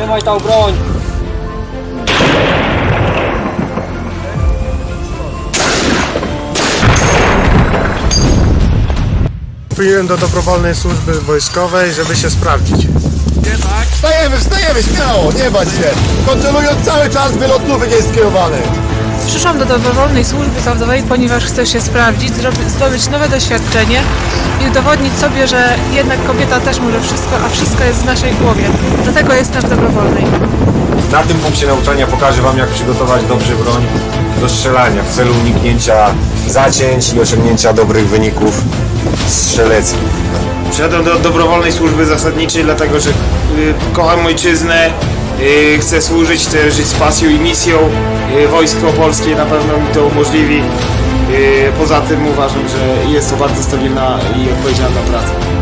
Trzymaj tą broń! Wstąpiłem do dobrowolnej służby wojskowej, żeby się sprawdzić. Wstajemy, wstajemy, śmiało, nie bać się. Kontrolując cały czas wylot nie jest skierowany. Przyszłam do dobrowolnej służby zawodowej, ponieważ chcę się sprawdzić, zdobyć nowe doświadczenie i udowodnić sobie, że jednak kobieta też może wszystko, a wszystko jest w naszej głowie. Dlatego jestem w dobrowolnej. Na tym punkcie nauczania pokażę Wam, jak przygotować dobrze broń do strzelania w celu uniknięcia zacięć i osiągnięcia dobrych wyników strzeleckich. Przyszedłem do dobrowolnej służby zasadniczej, dlatego że y, kocham ojczyznę, chcę służyć, chcę żyć z pasją i misją. Y, wojsko polskie na pewno mi to umożliwi. Y, poza tym uważam, że jest to bardzo stabilna i odpowiedzialna praca.